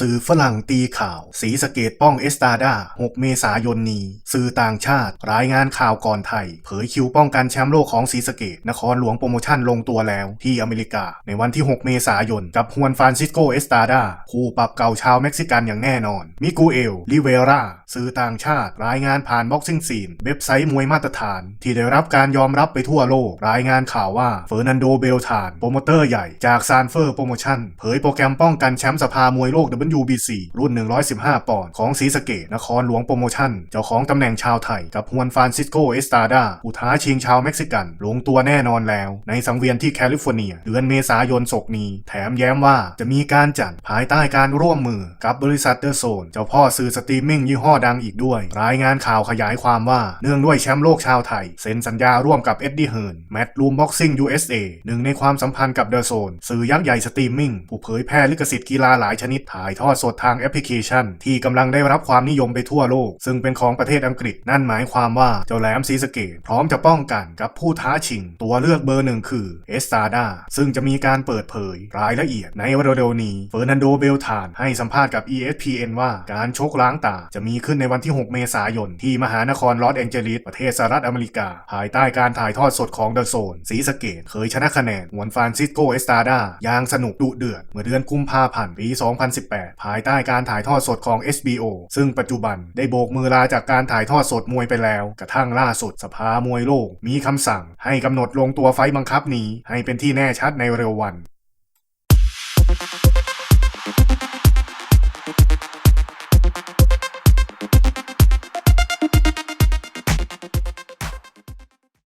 สื่อฝรั่งตีข่าว สีสเกตป้องเอสตาดา 6 เมษายนนี้ สื่อต่างชาติ รายงานข่าวก่อนไทย เผยคิวป้องกันแชมป์โลกของสีสเกต นครหลวงโปรโมชั่นลงตัวแล้วที่อเมริกา ในวันที่ 6 เมษายน กับฮวนฟรานซิสโกเอสตาดา คู่ปรับเก่าชาวเม็กซิกันอย่างแน่นอน มิกูเอล ลิเวรา สื่อต่างชาติ รายงานผ่านบ็อกซิ่งซีน เว็บไซต์มวยมาตรฐาน ที่ได้รับการยอมรับไปทั่วโลก รายงานข่าวว่าเฟอร์นันโด เบลทาน โปรโมเตอร์ใหญ่จากซานเฟอร์โปรโมชั่น เผยโปรแกรมป้องกันแชมป์สภามวยโลก WBC รุ่น 115 ปอนด์ของศรีสะเกดนครหลวงโปรโมชั่น เจ้าของตำแหน่งชาวไทย กับฮวนฟานซิสโกเอสตาดาผู้ท้าชิงชาวเม็กซิกัน ลงตัวแน่นอนแล้ว ในสังเวียนที่แคลิฟอร์เนีย เดือนเมษายนศกนี้ แถมแย้มว่าจะมีการจัดภายใต้การร่วมมือกับบริษัทเดอะโซน เจ้าพ่อสื่อสตรีมมิ่งยี่ห้อดังอีกด้วย รายงานข่าวขยายความว่าเนื่องด้วยแชมป์โลกชาวไทย เซ็นสัญญาร่วมกับเอ็ดดี้เฮิร์นแมตต์ลูมบ็อกซิ่ง USA หนึ่งในความสัมพันธ์กับเดอะโซนสื่อยักษ์ใหญ่สตรีมมิ่งผู้เผยแพร่ลิขสิทธิ์กีฬาหลายชนิดถ่ายทอดสดทางแอปพลิเคชัน ที่กำลังได้รับความนิยมไปทั่วโลก ซึ่งเป็นของประเทศอังกฤษ นั่นหมายความว่าเจ้าแหลมศรีสเกดพร้อมจะป้องกันกับผู้ท้าชิง ตัวเลือกเบอร์หนึ่งคือเอสตาดาซึ่งจะมีการเปิดเผยรายละเอียดในวันเร็วนี้เฟอร์นันโดเบลทานให้สัมภาษณ์กับ ESPN ว่าการชกล้างตาจะมีขึ้นในวันที่ 6 เมษายน ที่มหานครลอสแองเจลิสประเทศสหรัฐอเมริกา ภายใต้การถ่ายทอดสดของเดอะโซนศรีสเกดเคยชนะคะแนนหวนฟานซิสโกเอสตาดาอย่างสนุกดุเดือด เมื่อเดือนกุมภาพันธ์ปี 2018ภายใต้การถ่ายทอดสดของ SBO ซึ่งปัจจุบันได้โบกมือลาจากการถ่ายทอดสดมวยไปแล้ว กระทั่งล่าสุดสภามวยโลก มีคำสั่งให้กำหนดลงตัวไฟบังคับนี้ ให้เป็นที่แน่ชัดในเร็ววัน